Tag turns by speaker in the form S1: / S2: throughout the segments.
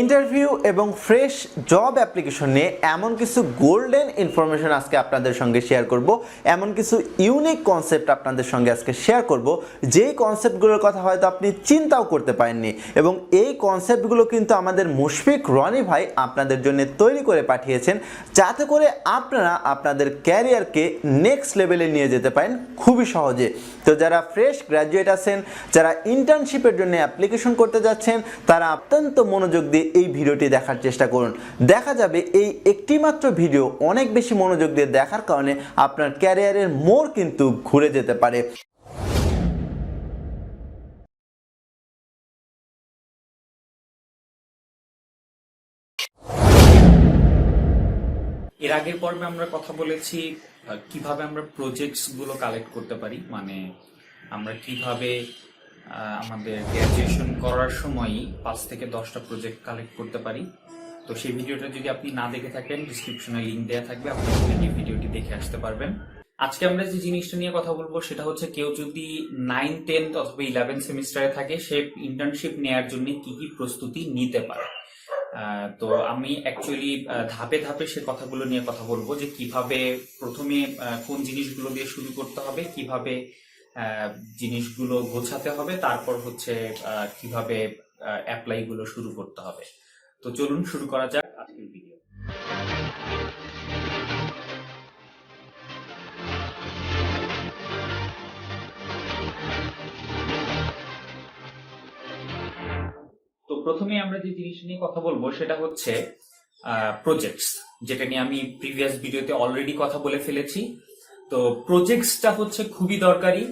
S1: Interview এবং fresh job application নিয়ে এমন কিছু গোল্ডেন ইনফরমেশন আজকে আপনাদের সঙ্গে শেয়ার করব, এমন কিছু ইউনিক কনসেপ্ট আপনাদের সঙ্গে আজকে শেয়ার করব, যেই কনসেপ্টগুলোর কথা হয়তো আপনি চিন্তাও করতে পারেননি এবং এই কনসেপ্টগুলো কিন্তু আমাদের মুশফিক রনি ভাই আপনাদের জন্য তৈরি করে পাঠিয়েছেন, যাতে করে আপনারা আপনাদের ক্যারিয়ারকে নেক্সট লেভেলে নিয়ে যেতে পারেন খুবই সহজে। তো যারা ফ্রেশ গ্র্যাজুয়েট আছেন, যারা ইন্টার্নশিপের জন্য অ্যাপ্লিকেশন করতে যাচ্ছেন, তারা অত্যন্ত মনোযোগ দিয়ে এই ভিডিওটি দেখার চেষ্টা করুন। দেখা যাবে এই একটিমাত্র ভিডিও অনেক বেশি মনোযোগ দিয়ে দেখার কারণে আপনার ক্যারিয়ারের মোড় কিন্তু ঘুরে যেতে পারে।
S2: এর আগের পর্বে আমরা কথা বলেছি কীভাবে আমরা প্রজেক্টসগুলো কালেক্ট করতে পারি মানে আমরা কীভাবে আমাদের গ্র্যাজুয়েশন করার সময়ই পাঁচ থেকে দশটা প্রজেক্ট কালেক্ট করতে পারি। তো সেই ভিডিওটা যদি আপনি না দেখে থাকেন ডিসক্রিপশনে লিঙ্ক দেওয়া থাকবে, আপনি ভিডিওটি দেখে আসতে পারবেন। আজকে আমরা যে জিনিসটা নিয়ে কথা বলব, সেটা হচ্ছে কেউ যদি নাইন টেন্থ অথবা ইলেভেন সেমিস্টারে থাকে, সে ইন্টার্নশিপ নেয়ার জন্য কি কি প্রস্তুতি নিতে পারে। তো আমি অ্যাকচুয়ালি ধাপে ধাপে সে কথাগুলো নিয়ে কথা বলব, যে কীভাবে প্রথমে কোন জিনিসগুলো দিয়ে শুরু করতে হবে, কীভাবে জিনিসগুলো গোছাতে হবে। তারপর হচ্ছে কীভাবে অ্যাপ্লাই গুলো শুরু করতে হবে। তো চলুন শুরু করা যাক আজকের ভিডিও তো প্রথমে আমরা যে জিনিস নিয়ে কথা বলব, সেটা হচ্ছে প্রজেক্টস যেটা নিয়ে আমি প্রিভিয়াস ভিডিওতে অলরেডি কথা বলে ফেলেছি। তো প্রজেক্টসটা হচ্ছে খুবই দরকারি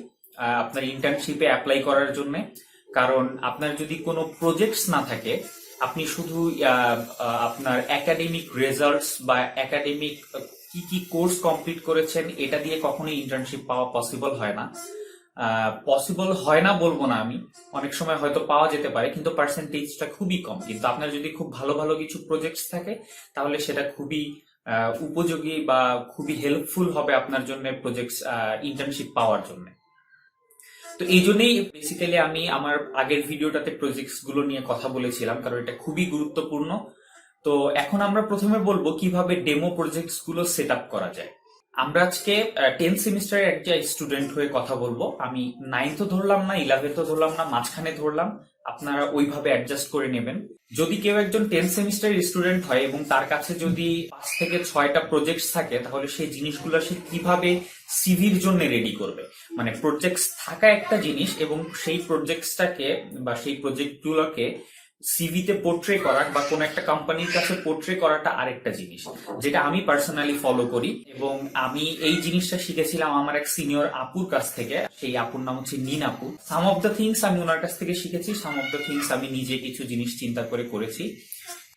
S2: আপনার ইন্টার্নশিপে অ্যাপ্লাই করার জন্য। কারণ আপনার যদি কোনো প্রজেক্টস না থাকে, আপনি শুধু আপনার একাডেমিক রেজাল্টস বা একাডেমিক কি কি কোর্স কমপ্লিট করেছেন, এটা দিয়ে কখনোই ইন্টার্নশিপ পাওয়া পসিবল হয় না। পসিবল হয় না বলব না আমি। অনেক সময় হয়তো পাওয়া যেতে পারে, কিন্তু পার্সেন্টেজটা খুবই কম। কিন্তু আপনার যদি খুব ভালো ভালো কিছু প্রজেক্টস থাকে, তাহলে সেটা খুবই উপযোগী বা খুবই হেল্পফুল হবে আপনার জন্য প্রজেক্টস ইন্টার্নশিপ পাওয়ার জন্য। তো এই জন্যই বেসিক্যালি আমি আমার আগের ভিডিওটাতে প্রজেক্টসগুলো নিয়ে কথা বলেছিলাম, কারণ এটা খুবই গুরুত্বপূর্ণ। তো এখন আমরা প্রথমে বলব কীভাবে ডেমো প্রজেক্টসগুলো সেট আপ করা যায়। আমরা আজকে টেন্থ সেমিস্টারের একটা স্টুডেন্ট হয়ে কথা বলব, আমি নাইনথও ধরলাম না ইলেভেন্থও ধরলাম না, মাঝখানে ধরলাম। আপনারা ওইভাবে অ্যাডজাস্ট করে নেবেন। যদি কেউ একজন টেন্থ সেমিস্টার স্টুডেন্ট হয় এবং তার কাছে যদি পাঁচ থেকে ছয়টা প্রজেক্ট থাকে, তাহলে সেই জিনিসগুলো সে কীভাবে সিভির জন্য রেডি করবে? মানে প্রজেক্টস থাকা একটা জিনিস এবং সেই প্রজেক্টসটাকে বা সেই প্রজেক্টগুলোকে সিভিতে পোর্ট্রে করা বা কোন একটা কোম্পানির কাছে পোর্ট্রে করাটা আরেকটা জিনিস, যেটা আমি পার্সোনালি ফলো করি এবং আমি এই জিনিসটা শিখেছিলাম আমার এক সিনিয়র আপুর কাছ থেকে, সেই আপুর নাম হচ্ছে নিন আপু। সাম অফ দ্য থিংস আমি ওনার কাছ থেকে শিখেছি সাম অফ দ্য থিংস আমি নিজে কিছু জিনিস চিন্তা করে করেছি।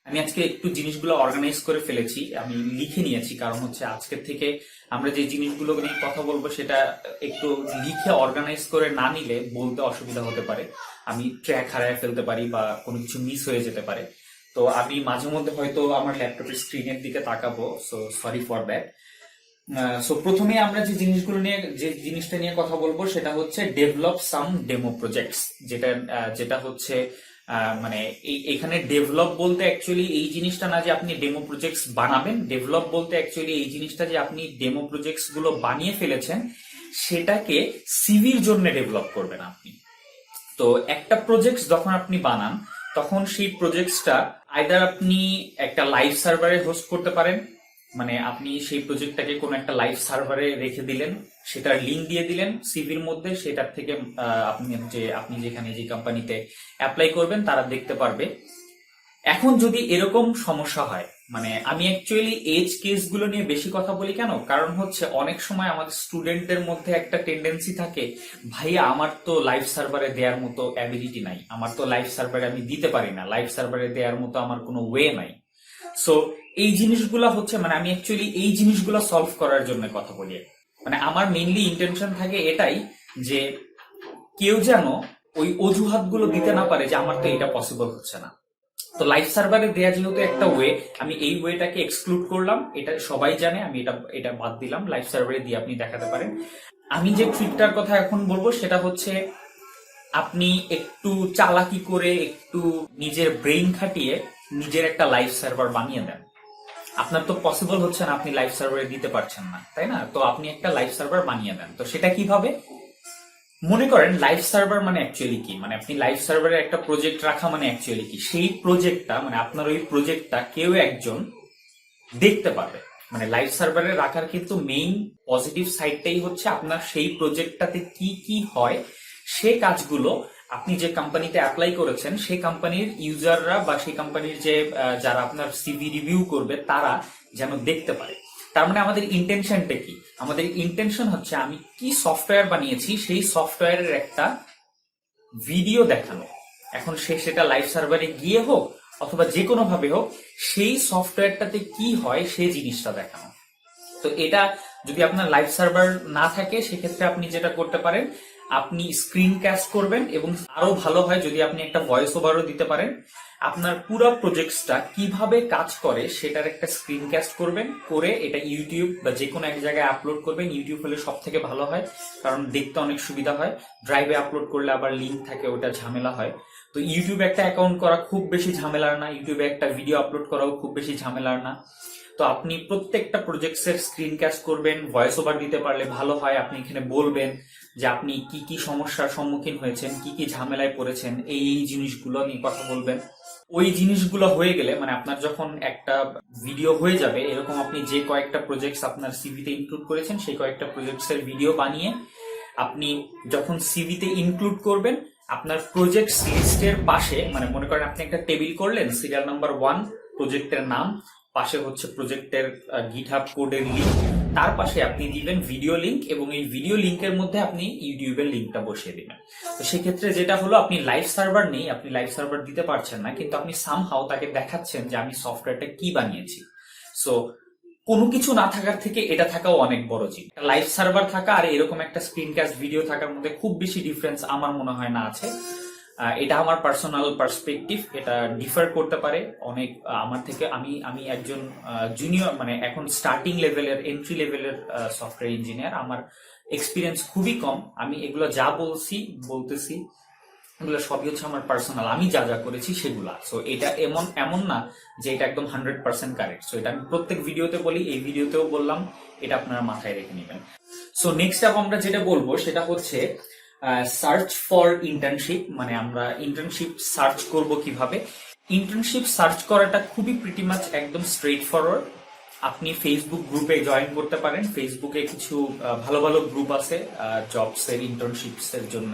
S2: আমি আজকে একটু জিনিসগুলো অর্গানাইজ করে ফেলেছি, আমি লিখে নিয়েছি, কারণ হচ্ছে আজকের থেকে আমরা যে জিনিসগুলো নিয়ে কথা বলব সেটা একটু লিখে অর্গানাইজ করে না নিলে বলতে অসুবিধা হতে পারে। আমি ট্র্যাক হারায় ফেলতে পারি বা কোনো কিছু মিস হয়ে যেতে পারে। তো আমি মাঝে মধ্যে হয়তো আমার ল্যাপটপের স্ক্রিনের দিকে তাকাবো so sorry for that so প্রথমে আমরা যে জিনিসগুলো নিয়ে, যে জিনিসটা নিয়ে কথা বলব সেটা হচ্ছে ডেভেলপ সাম ডেমো প্রজেক্টস যেটা যেটা হচ্ছে মানে এই- এখানে ডেভেলপ বলতে অ্যাকচুয়ালি এই জিনিসটা না যে আপনি ডেমো প্রজেক্টস বানাবেন। ডেভেলপ বলতে অ্যাকচুয়ালি এই জিনিসটা যে আপনি ডেমো প্রজেক্টসগুলো বানিয়ে ফেলেছেন, সেটাকে সিভির জন্য ডেভেলপ করবেন আপনি। তো একটা প্রজেক্ট যখন আপনি বানান, তখন সেই প্রজেক্টসটা আইদার আপনি একটা লাইভ সার্ভারে হোস্ট করতে পারেন মানে আপনি সেই প্রজেক্টটাকে কোনো একটা লাইভ সার্ভারে রেখে দিলেন, সেটার লিঙ্ক দিয়ে দিলেন সিভির মধ্যে, সেটার থেকে আপনি যে, আপনি যেখানে যে কোম্পানিতে অ্যাপ্লাই করবেন, তারা দেখতে পারবে। এখন যদি এরকম সমস্যা হয় মানে আমি অ্যাকচুয়ালি এজ কেসগুলো নিয়ে বেশি কথা বলি কেন? কারণ হচ্ছে অনেক সময় আমাদের স্টুডেন্টদের মধ্যে একটা টেন্ডেন্সি থাকে, ভাইয়া, আমার তো লাইভ সার্ভারে দেওয়ার মতো অ্যাবিলিটি নাই। আমার তো লাইভ সার্ভারে আমি দিতে পারি না। লাইভ সার্ভারে দেওয়ার মতো আমার কোনো ওয়ে নাই। সো এই জিনিসগুলো হচ্ছে মানে আমি অ্যাকচুয়ালি এই জিনিসগুলো সলভ করার জন্য কথা বলি। মানে আমার মেইনলি ইন্টেনশন থাকে এটাই যে কেউ যেন ওই অজুহাতগুলো দিতে না পারে যে, আমার তো এটা পসিবল হচ্ছে না। তো লাইফ সার্ভারে দেয়া যেহেতু একটা ওয়ে আমি এই ওয়েটাকে এক্সক্লুড করলাম, এটা সবাই জানে, আমি এটা এটা বাদ দিলাম লাইফ সার্ভারে দিয়ে আপনি দেখাতে পারেন। আমি যে ট্রিকটার কথা এখন বলব, সেটা হচ্ছে আপনি একটু চালাকি করে একটু নিজের ব্রেইন খাটিয়ে নিজের একটা লাইফ সার্ভার বানিয়ে দেন। আপনার তো পসিবল হচ্ছে না আপনি লাইভ সার্ভারে দিতে পারছেন না, তাই না? তো আপনি একটা লাইভ সার্ভার বানিয়ে দেন। তো সেটা কীভাবে? মনে করেন লাইভ সার্ভার মানে অ্যাকচুয়ালি কি? মানে আপনি লাইভ সার্ভারে একটা প্রজেক্ট রাখা মানে অ্যাকচুয়ালি কি? সেই প্রজেক্টটা মানে আপনার ওই প্রজেক্টটা কেউ একজন দেখতে পাবে মানে লাইভ সার্ভারে রাখার কিন্তু মেইন পজিটিভ সাইডটাই হচ্ছে আপনার সেই প্রজেক্টটাতে কি কি হয়, সে কাজগুলো আপনি যে কোম্পানিতে অ্যাপ্লাই করেছেন সেই কোম্পানির ইউজাররা বা সেই কোম্পানির যে যারা আপনার সিভি রিভিউ করবে, তারা যেন দেখতে পারে। তার মানে আমাদের ইন্টেনশনটা কি? আমাদের ইন্টেনশন হচ্ছে আমি কি সফটওয়্যার বানিয়েছি, সেই সফটওয়্যারের একটা ভিডিও দেখানো। এখন সে সেটা লাইভ সার্ভারে গিয়ে হোক অথবা যে কোনো ভাবে হোক, সেই সফটওয়্যারটাতে কি হয় সেই জিনিসটা দেখানো। তো এটা যদি আপনার লাইভ সার্ভার না থাকে, সেক্ষেত্রে আপনি যেটা করতে পারেন আপনি স্ক্রিন ক্যাস্ট করবেন এবং আরও ভালো হয় যদি আপনি একটা ভয়েস ওভারও দিতে পারেন, আপনার পুরো প্রজেক্টসটা কীভাবে কাজ করে সেটার একটা স্ক্রিন ক্যাস্ট করবেন, করে এটা ইউটিউব বা যে কোনো এক জায়গায় আপলোড করবেন ইউটিউব হলে সব থেকে ভালো হয়, কারণ দেখতে অনেক সুবিধা হয়। ড্রাইভে আপলোড করলে আবার লিঙ্ক থাকে, ওটা ঝামেলা হয়। তো ইউটিউবে একটা অ্যাকাউন্ট করা খুব বেশি ঝামেলার না ইউটিউবে একটা ভিডিও আপলোড করাও খুব বেশি ঝামেলার না। তো আপনি প্রত্যেকটা প্রজেক্টসের স্ক্রিন ক্যাস্ট করবেন ভয়েস ওভার দিতে পারলে ভালো হয়, আপনি এখানে বলবেন যে আপনি কি কি সমস্যার সম্মুখীন হয়েছেন, কি কি ঝামেলায় পড়েছেন, এই এই জিনিসগুলো নিয়ে কথা বলবেন। ওই জিনিসগুলো হয়ে গেলে মানে আপনার যখন একটা ভিডিও হয়ে যাবে, এরকম আপনি যে কয়েকটা প্রজেক্টস আপনার সিভিতে ইনক্লুড করেছেন, সেই কয়েকটা প্রজেক্টস এর ভিডিও বানিয়ে আপনি যখন সিভিতে ইনক্লুড করবেন, আপনার প্রজেক্ট লিস্টের পাশে মানে মনে করেন আপনি একটা টেবিল করলেন সিরিয়াল নাম্বার ওয়ান প্রজেক্টের নাম পাশে হচ্ছে প্রজেক্টের গিটহাব কোডের লিঙ্ক তার পাশে আপনি দিবেন ভিডিও লিঙ্ক এবং এই ভিডিও লিংকের মধ্যে আপনি ইউটিউবের লিঙ্কটা বসিয়ে দিবেন। তো সেক্ষেত্রে যেটা হলো, আপনি লাইভ সার্ভার নেই, আপনি লাইভ সার্ভার দিতে পারছেন না, কিন্তু আপনি সামহাও তাকে দেখাচ্ছেন যে আমি সফটওয়্যারটা কি বানিয়েছি। সো কোনো কিছু না থাকার থেকে এটা থাকাও অনেক বড় জিনিস। লাইভ সার্ভার থাকা আর এরকম একটা স্ক্রিন ক্যাস্ট ভিডিও থাকার মধ্যে খুব বেশি ডিফারেন্স আমার মনে হয় না আছে। এটা আমার পার্সোনাল পার্সপেক্টিভ এটা ডিফার করতে পারে। অনেক আমার থেকে আমি আমি একজন জুনিয়র মানে এখন স্টার্টিং লেভেলের এন্ট্রি লেভেলের সফটওয়্যার ইঞ্জিনিয়ার আমার এক্সপিরিয়েন্স খুবই কম। আমি এগুলো যা বলছি, বলতেছি, এগুলো সবই হচ্ছে আমার পার্সোনাল আমি যা যা করেছি সেগুলা। সো এটা এমন এমন না যে এটা একদম হান্ড্রেড পার্সেন্ট কারেক্ট সো এটা আমি প্রত্যেক ভিডিওতে বলি, এই ভিডিওতেও বললাম, এটা আপনারা মাথায় রেখে নেবেন। সো নেক্সট স্টেপ আমরা যেটা বলব, সেটা হচ্ছে সার্চ ফর ইন্টার্নশিপ মানে আমরা ইন্টার্নশিপ সার্চ করব কীভাবে? ইন্টার্নশিপ সার্চ করাটা খুবই প্রিটি মাছ একদম স্ট্রেট ফরওয়ার্ড আপনি ফেসবুক গ্রুপে জয়েন করতে পারেন। ফেসবুকে কিছু ভালো ভালো গ্রুপ আছে জবস এর ইন্টার্নশিপস এর জন্য।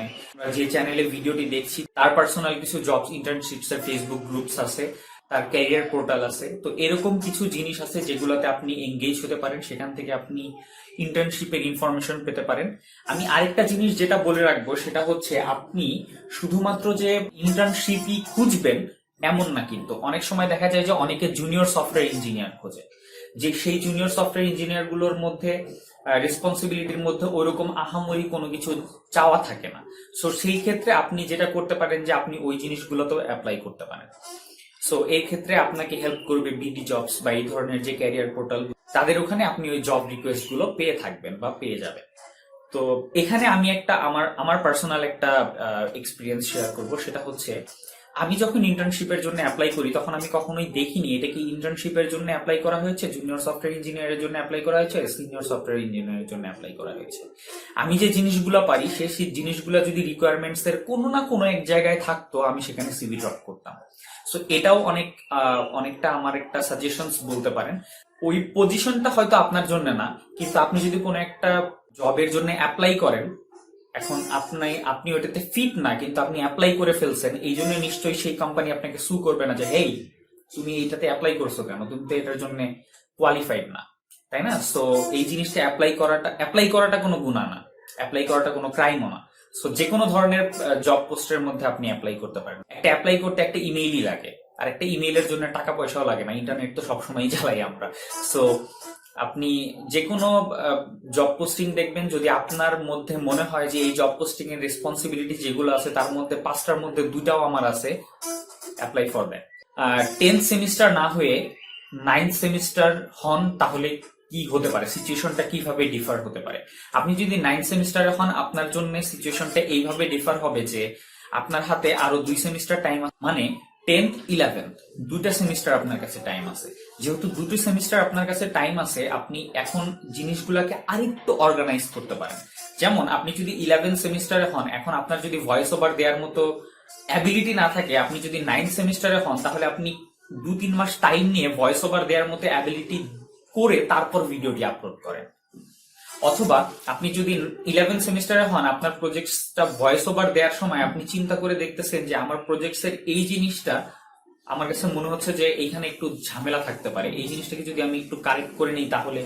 S2: যে চ্যানেলে ভিডিওটি দেখছি, তার পার্সোনাল কিছু জবস ইন্টার্নশিপস এর ফেসবুক গ্রুপস আছে। তার ক্যারিয়ার পোর্টাল আছে। তো এরকম কিছু জিনিস আছে যেগুলোতে আপনি এঙ্গেজ হতে পারেন, সেখান থেকে আপনি ইন্টার্নশিপের ইনফরমেশন পেতে পারেন। আমি আরেকটা জিনিস যেটা বলে রাখব, সেটা হচ্ছে আপনি শুধুমাত্র যে ইন্টার্নশিপই খুঁজবেন, এমন না কিন্তু। অনেক সময় দেখা যায় যে অনেকে জুনিয়র সফটওয়্যার ইঞ্জিনিয়ার খোঁজে। যে সেই জুনিয়র সফটওয়্যার ইঞ্জিনিয়ারগুলোর মধ্যে রেসপন্সিবিলিটির মধ্যে ওইরকম আহামরি কোনো কিছু চাওয়া থাকে না। সো সেই ক্ষেত্রে আপনি যেটা করতে পারেন যে আপনি ওই জিনিসগুলোতেও অ্যাপ্লাই করতে পারেন। সো এই ক্ষেত্রে আপনাকে হেল্প করবে বিডি জবস বা এই ধরনের যে ক্যারিয়ার পোর্টাল তাদের ওখানে আপনি ওই জব রিকোয়েস্টগুলো পেয়ে থাকবেন বা পেয়ে যাবেন। তো এখানে আমি একটা আমার আমার পার্সোনাল একটা এক্সপিরিয়েন্স শেয়ার করব। সেটা হচ্ছে, আমি যখন ইন্টার্নশিপের জন্য অ্যাপ্লাই করি, তখন আমি কখনোই দেখিনি এটা কি ইন্টার্নশিপের জন্য অ্যাপ্লাই করা হয়েছে জুনিয়র সফটওয়্যার ইঞ্জিনিয়ারের জন্য অ্যাপ্লাই করা হয়েছে সিনিয়র সফটওয়্যার ইঞ্জিনিয়ারের জন্য অ্যাপ্লাই করা হয়েছে? আমি যে জিনিসগুলো পারি সেই জিনিসগুলো যদি রিকোয়ারমেন্টস এর কোনো না কোনো এক জায়গায় থাকতো, আমি সেখানে সিভি ড্রপ করতাম। সো এটাও অনেক অনেকটা আমার একটা সাজেশনস বলতে পারেন। ওই পজিশনটা হয়তো আপনার জন্য না, কিন্তু আপনি যদি কোনো একটা জবের জন্য অ্যাপ্লাই করেন, এখন আপনি আপনি ওটাতে ফিট না, কিন্তু আপনি অ্যাপ্লাই করে ফেলছেন, এই জন্য নিশ্চয়ই সেই কোম্পানি আপনাকে সু করবে না যে, হেই, তুমি এইটাতে অ্যাপ্লাই করছ কেন? তুমি তো এটার জন্য কোয়ালিফাইড না। তাই না? সো এই জিনিসটা অ্যাপ্লাই করাটা অ্যাপ্লাই করাটা কোনো গুণা না। অ্যাপ্লাই করাটা কোনো ক্রাইমও না। সো যে কোনো ধরনের জব পোস্টের মধ্যে আপনি অ্যাপ্লাই করতে পারেন একটা অ্যাপ্লাই করতে একটা ইমেইলই লাগে। আর একটা ইমেইলের জন্য টাকা পয়সাও লাগে না। ইন্টারনেট তো সবসময় জ্বালাই আমরা। সো আপনি যে কোনো জব পোস্টিং দেখবেন, যদি আপনার মধ্যে মনে হয় যে এই জব পোস্টিং এর রেসপন্সিবিলিটি যেগুলো আছে, তার মধ্যে পাঁচটার মধ্যে দুটাও আমার আছে apply for that tenth semester না হয়ে নাইন্থ সেমিস্টার হন, তাহলে কি হতে পারে? সিচুয়েশনটা কীভাবে ডিফার হতে পারে? আপনি যদি নাইন সেমিস্টারে হন, আপনার জন্য সিচুয়েশনটা এইভাবে ডিফার হবে যে আপনার হাতে আরও দুই সেমিস্টার টাইম মানে টেন্থ ইলেভেন্থ দুইটা সেমিস্টার আপনার কাছে টাইম আছে। যেহেতু দুটো সেমিস্টার আপনার কাছে টাইম আছে, আপনি এখন জিনিসগুলোকে আরেকটু অর্গানাইজ করতে পারেন। যেমন, আপনি যদি ইলেভেন সেমিস্টারে হন, এখন আপনার যদি ভয়েস ওভার দেওয়ার মতো অ্যাবিলিটি না থাকে, আপনি যদি নাইন সেমিস্টারে হন, তাহলে আপনি দু তিন মাস টাইম নিয়ে ভয়েস ওভার দেওয়ার মতো অ্যাবিলিটি করে তারপর ভিডিওটি আপলোড করেন। অথবা আপনি যদি ইলেভেন সেমিস্টারে হন, আপনার প্রজেক্টটা ভয়েস ওভার দেওয়ার সময় আপনি চিন্তা করে দেখতেছেন যে আমার প্রজেক্টসের এই জিনিসটা আমার কাছে মনে হচ্ছে যে এইখানে একটু ঝামেলা থাকতে পারে। এই জিনিসটাকে যদি আমি একটু কারেক্ট করে নিই তাহলে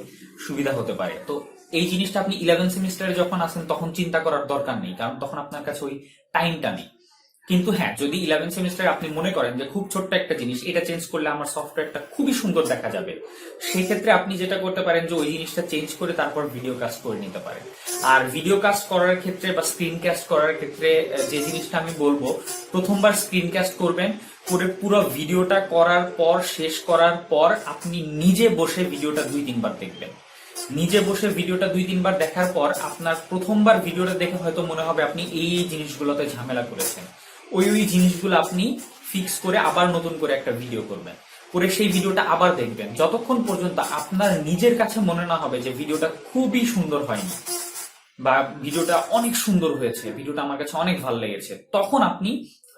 S2: সুবিধা হতে পারে। তো এই জিনিসটা আপনি ইলেভেন সেমিস্টারে যখন আসেন তখন চিন্তা করার দরকার নেই। কারণ তখন আপনার কাছে ওই টাইমটা নেই। কিন্তু হ্যাঁ যদি ইলেভেন সেমিস্টারে আপনি মনে করেন যে খুব ছোট্ট একটা জিনিস, এটা চেঞ্জ করলে আমার সফটওয়্যারটা খুবই সুন্দর দেখা যাবে। সেক্ষেত্রে আপনি যেটা করতে পারেন যে ওই জিনিসটা চেঞ্জ করে তারপর ভিডিও কাস্ট করে নিতে পারেন। আর ভিডিও কাস্ট করার ক্ষেত্রে বা স্ক্রিন কাস্ট করার ক্ষেত্রে যে জিনিসটা আমি বলব, প্রথমবার স্ক্রিন কাস্ট করবেন, করে পুরো ভিডিওটা করার পর, শেষ করার পর আপনি নিজে বসে ভিডিওটা দুই, তিনবার দেখবেন। নিজে বসে ভিডিওটা দুই, তিনবার দেখার পর আপনার প্রথমবার ভিডিওটা দেখে হয়তো মনে হবে আপনি এই এই জিনিসগুলোতে ঝামেলা করেছেন। ওই ওই জিনিসগুলো আপনি ফিক্স করে আবার নতুন করে একটা ভিডিও করবেন। করে সেই ভিডিওটা আবার দেখবেন। যতক্ষণ পর্যন্ত আপনার নিজের কাছে মনে না হবে যে ভিডিওটা খুবই সুন্দর হয়নি বা ভিডিওটা অনেক সুন্দর হয়েছে ভিডিওটা আমার কাছে অনেক ভালো লেগেছে, তখন আপনি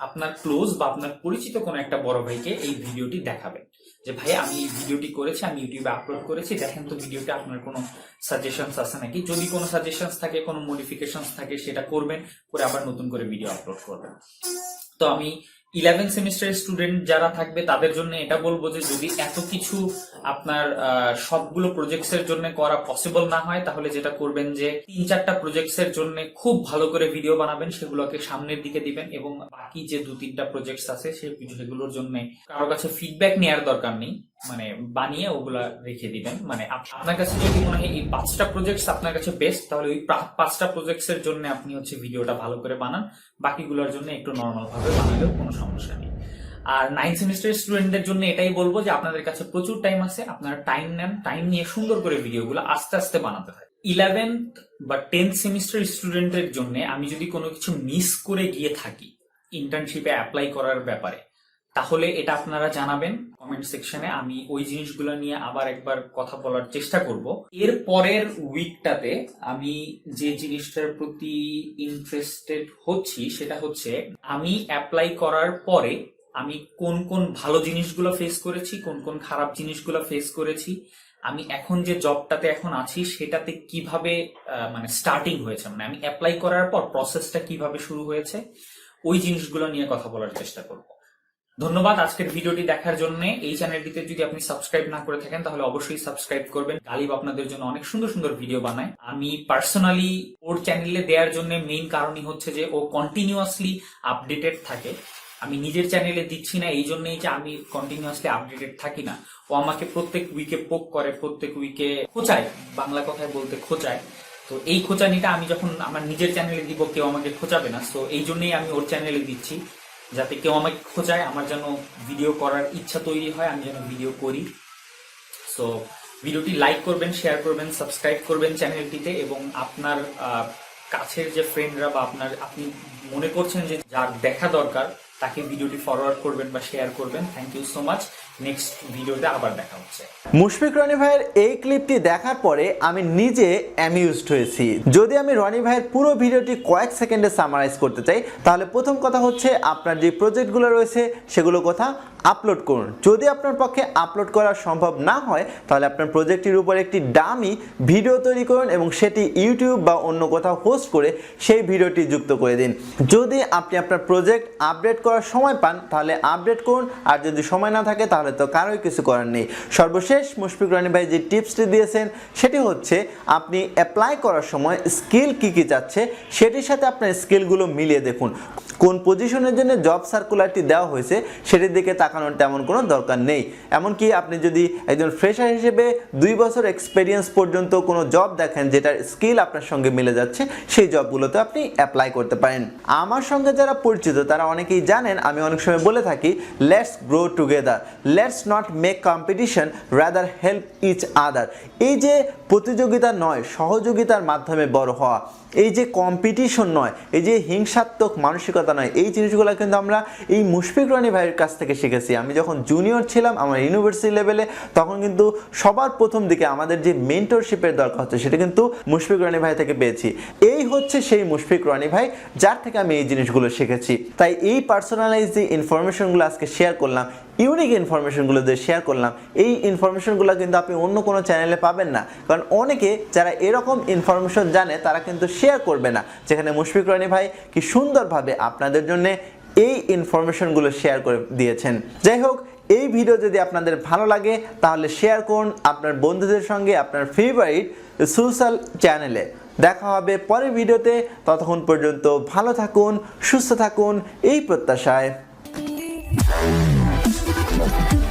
S2: আপনার ক্লোজ বা আপনার পরিচিত কোনো একটা বড় ভাইকে এই ভিডিওটি দেখাবেন। যে ভাই, আমি এই ভিডিওটি করেছি, আমি ইউটিউবে আপলোড করেছি, দেখেন তো ভিডিওতে আপনার কোনো সাজেশনস আছে নাকি? যদি কোনো সাজেশনস থাকে, কোনো মডিফিকেশনস থাকে, সেটা করবেন, করে আবার নতুন করে ভিডিও আপলোড করবেন। তো আমি ইলেভেন সেমিস্টার স্টুডেন্ট যারা থাকবে, তাদের জন্য এটা বলব যে যদি এত কিছু আপনার সবগুলো প্রজেক্টস এর জন্য করা পসিবল না হয়, তাহলে যেটা করবেন যে তিন চারটা প্রজেক্টস এর জন্য খুব ভালো করে ভিডিও বানাবেন, সেগুলোকে সামনের দিকে দিবেন এবং বাকি যে দু তিনটা প্রজেক্টস আছে সেগুলোর জন্য কারও কাছে ফিডব্যাক নেওয়ার দরকার নেই মানে বানিয়ে ওগুলা রেখে দিবেন। মানে আপনার কাছে যদি মনে হয় এই পাঁচটা প্রজেক্টস আপনার কাছে বেস্ট তাহলে ওই পাঁচটা প্রজেক্টস এর জন্য আপনি হচ্ছে ভিডিওটা ভালো করে বানান। বাকিগুলোর জন্য একটু নর্মাল ভাবে বানালেও কোনো সমস্যা নেই। আর নাইন সেমিস্টারের স্টুডেন্টদের জন্য এটাই বলব যে আপনাদের কাছে প্রচুর টাইম আছে, আপনারা টাইম নেন টাইম নিয়ে সুন্দর করে ভিডিওগুলো আস্তে আস্তে বানাতে থাকে ইলেভেন্থ বা টেন্থ সেমিস্টার স্টুডেন্টের জন্য আমি যদি কোনো কিছু মিস করে গিয়ে থাকি ইন্টার্নশিপে অ্যাপ্লাই করার ব্যাপারে তাহলে এটা আপনারা জানাবেন কমেন্ট সেকশনে আমি ওই জিনিসগুলো নিয়ে আবার একবার কথা বলার চেষ্টা করব। এর পরের উইকটাতে আমি যে জিনিসটার প্রতি ইন্টারেস্টেড হচ্ছি সেটা হচ্ছে, আমি অ্যাপ্লাই করার পরে আমি কোন কোন ভালো জিনিসগুলো ফেস করেছি, কোন কোন খারাপ জিনিসগুলো ফেস করেছি, আমি এখন যে জবটাতে এখন আছি সেটাতে কীভাবে মানে স্টার্টিং হয়েছে মানে আমি অ্যাপ্লাই করার পর প্রসেসটা কীভাবে শুরু হয়েছে, ওই জিনিসগুলো নিয়ে কথা বলার চেষ্টা করব। ধন্যবাদ আজকের ভিডিওটি দেখার জন্য। এই চ্যানেলটিতে যদি আপনি সাবস্ক্রাইব না করে থাকেন, তাহলে অবশ্যই সাবস্ক্রাইব করবেন। গালিব আপনাদের জন্য অনেক সুন্দর সুন্দর ভিডিও বানায়। আমি পার্সোনালি ওর চ্যানেলে দেওয়ার জন্য মেইন কারণই হচ্ছে যে ও কন্টিনিউয়াসলি আপডেটেড থাকে। আমি নিজের চ্যানেলে দিচ্ছি না, এই জন্যই যে আমি কন্টিনিউয়াসলি আপডেটেড থাকি না। ও আমাকে প্রত্যেক উইকে পোক করে, প্রত্যেক উইকে খোঁচায়, বাংলা কথায় বলতে খোঁচায়। তো এই খোঁচানিটা আমি যখন আমার নিজের চ্যানেলে দিব, কেউ আমাকে খোঁচাবে না। তো এই জন্যই আমি ওর চ্যানেলে দিচ্ছি। যাতে কেউ আমাকে খোঁজায়, আমার যেন ভিডিও করার ইচ্ছা তৈরি হয়, আমি যেন ভিডিও করি। সো ভিডিওটি লাইক করবেন শেয়ার করবেন সাবস্ক্রাইব করবেন চ্যানেলটিতে এবং আপনার কাছের যে ফ্রেন্ডরা বা আপনার, আপনি মনে করছেন যে যার দেখা দরকার তাকে ভিডিওটি ফরওয়ার্ড করবেন বা শেয়ার করবেন। Thank you so much next ভিডিওতে আবার দেখা হচ্ছে।
S1: মুশফিক রনি ভাইয়ের এই ক্লিপটি দেখার পরে আমি নিজে অ্যামিউজড হয়েছি। যদি আমি রনি ভাইয়ের পুরো ভিডিওটি কয়েক সেকেন্ডে সামারাইজ করতে চাই, তাহলে প্রথম কথা হচ্ছে আপনার যে প্রজেক্টগুলো রয়েছে, সেগুলো কথা আপলোড করুন। যদি আপনার পক্ষে আপলোড করা সম্ভব না হয়, তাহলে আপনার প্রজেক্টটির উপর একটি ডামি ভিডিও তৈরি করুন এবং সেটি ইউটিউব বা অন্য কোথাও হোস্ট করে সেই ভিডিওটি যুক্ত করে দিন। যদি আপনি আপনার প্রজেক্ট আপডেট করার সময় পান, তাহলে আপডেট করুন। আর যদি সময় না থাকে, তাহলে তো কারোই কিছু করার নেই। সর্বশেষ মুশফিক রানী ভাই যে টিপসটি দিয়েছেন, সেটি হচ্ছে আপনি অ্যাপ্লাই করার সময় স্কিল কী কী যাচ্ছে সেটির সাথে আপনার স্কিলগুলো মিলিয়ে দেখুন। কোন পজিশনের জন্য জব সার্কুলারটি দেওয়া হয়েছে, সেটির দিকে তাকানোর তেমন কোনো দরকার নেই। এমনকি আপনি যদি একজন ফ্রেশার হিসেবে দুই বছর এক্সপেরিয়েন্স পর্যন্ত কোনো জব দেখেন, যেটার স্কিল আপনার সঙ্গে মিলে যাচ্ছে, সেই জবগুলোতে আপনি অ্যাপ্লাই করতে পারেন। আমার সঙ্গে যারা পরিচিত, তারা অনেকেই জানেন, আমি অনেক সময় বলে থাকি let's grow together let's not make competition rather help each other এই যে প্রতিযোগিতা নয়, সহযোগিতার মাধ্যমে বড় হওয়া। এই যে কম্পিটিশন নয়, এই যে হিংসাত্মক মানসিকতা নয়, এই জিনিসগুলো কিন্তু আমরা এই মুশফিক রানী ভাইয়ের কাছ থেকে শিখেছি। আমি যখন জুনিয়র ছিলাম, আমার ইউনিভার্সিটি লেভেলে তখন কিন্তু সবার প্রথম দিকে আমাদের যে মেন্টরশিপের দরকার হচ্ছে, সেটা কিন্তু মুশফিক রানী ভাই থেকে পেয়েছি। এই হচ্ছে সেই মুশফিক রানী ভাই, যার থেকে আমি এই জিনিসগুলো শিখেছি। তাই এই পার্সোনালাইজ যে ইনফরমেশনগুলো আজকে শেয়ার করলাম ইউনিক ইনফরমেশনগুলো দিয়ে শেয়ার করলাম। এই ইনফরমেশনগুলো কিন্তু আপনি অন্য কোনো চ্যানেলে পাবেন না। কারণ অনেকে যারা এরকম ইনফরমেশন জানে, তারা কিন্তু শেয়ার করবে না। যেখানে মুশফিক রানী ভাই কি সুন্দরভাবে আপনাদের জন্য এই ইনফরমেশনগুলো শেয়ার করে দিয়েছেন। যাই হোক, এই ভিডিও যদি আপনাদের ভালো লাগে, তাহলে শেয়ার করুন আপনার বন্ধুদের সঙ্গে, আপনার ফেভারিট সোশ্যাল চ্যানেলে দেখা হবে পরের ভিডিওতে ততক্ষণ পর্যন্ত ভালো থাকুন, সুস্থ থাকুন, এই প্রত্যাশায়। Thank you.